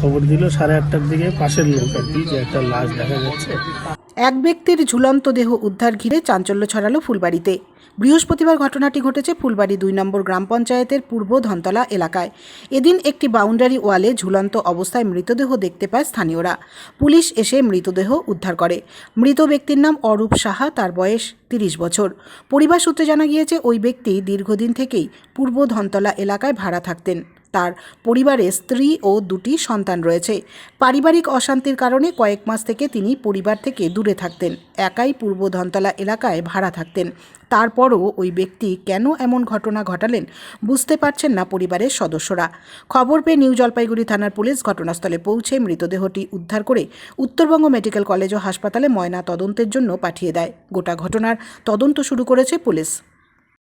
খবর দিল, সাড়ে আটটার দিকে পাশের লোক আর কি যে একটা লাশ দেখা যাচ্ছে। এক ব্যক্তির ঝুলন্ত দেহ উদ্ধার ঘিরে চাঞ্চল্য ছড়ালো ফুলবাড়িতে। বৃহস্পতিবার ঘটনাটি ঘটেছে ফুলবাড়ি দুই নম্বর গ্রাম পঞ্চায়েতের পূর্ব ধনতলা এলাকায়। এদিন একটি বাউন্ডারি ওয়ালে ঝুলন্ত অবস্থায় মৃতদেহ দেখতে পায় স্থানীয়রা। পুলিশ এসে মৃতদেহ উদ্ধার করে। মৃত ব্যক্তির নাম অরূপ সাহা, তার বয়স তিরিশ বছর। পরিবার সূত্রে জানা গিয়েছে, ওই ব্যক্তি দীর্ঘদিন থেকেই পূর্ব ধনতলা এলাকায় ভাড়া থাকতেন। তার পরিবারে স্ত্রী ও দুটি সন্তান রয়েছে। পারিবারিক অশান্তির কারণে কয়েক মাস থেকে তিনি পরিবার থেকে দূরে থাকতেন। একাই পূর্ব ধনতলা এলাকায় ভাড়া থাকতেন। তারপরও ওই ব্যক্তি কেন এমন ঘটনা ঘটালেন বুঝতে পারছেন না পরিবারের সদস্যরা। খবর পেয়ে নিউ জলপাইগুড়ি থানার পুলিশ ঘটনাস্থলে পৌঁছে মৃতদেহটি উদ্ধার করে উত্তরবঙ্গ মেডিকেল কলেজ ও হাসপাতালে ময়না তদন্তের জন্য পাঠিয়ে দেয়। গোটা ঘটনার তদন্ত শুরু করেছে পুলিশ।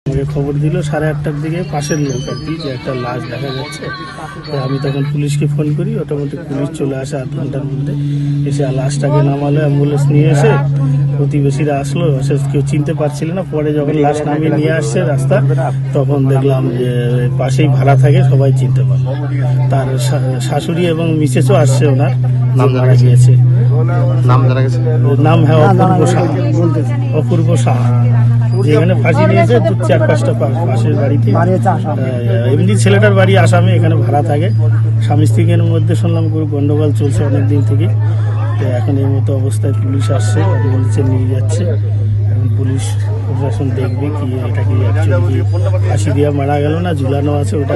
আমাকে খবর দিল সাড়ে আটটার দিকে পাশের লোক আর কি যে একটা লাশ দেখা যাচ্ছে। তো আমি তখন পুলিশকে ফোন করি অটোমেটিক পুলিশ চলে আসে আধ ঘণ্টার মধ্যে। এসে আর লাশটাকে নামালো অ্যাম্বুলেন্স নিয়ে এসে প্রতিবেশীরা আসলো। এসে কেউ চিনতে পারছিল না। পরে যখন লাশ নামিয়ে নিয়ে আসছে রাস্তা তখন দেখলাম যে পাশেই ভাড়া থাকে সবাই চিনতে পারল। তার শাশুড়ি এবং মিসেসও আসছে ওনার নাম জানা গিয়েছে। নাম জানা গেছে? নাম হ্যাঁ অপূর্ব সাহা। অপূর্ব সাহা। যেখানে ফাঁসি নিয়েছে দু চার পাঁচটা পাশের বাড়িতে। এমনি ছেলেটার বাড়ি আসামে এখানে ভাড়া থাকে। স্বামী স্ত্রীর মধ্যে শুনলাম গন্ডগোল চলছে অনেক দিন থেকে। তো এখন এই মতো অবস্থায় পুলিশ আসছে বলছে নিয়ে যাচ্ছে। এখন পুলিশ প্রশাসন দেখবে কি এটা কি অ্যাকচুয়ালি ফাঁসি দিয়ে মারা গেল না ঝুলানো আছে ওটা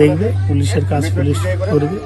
দেখবে। পুলিশের কাজ পুলিশ করবে।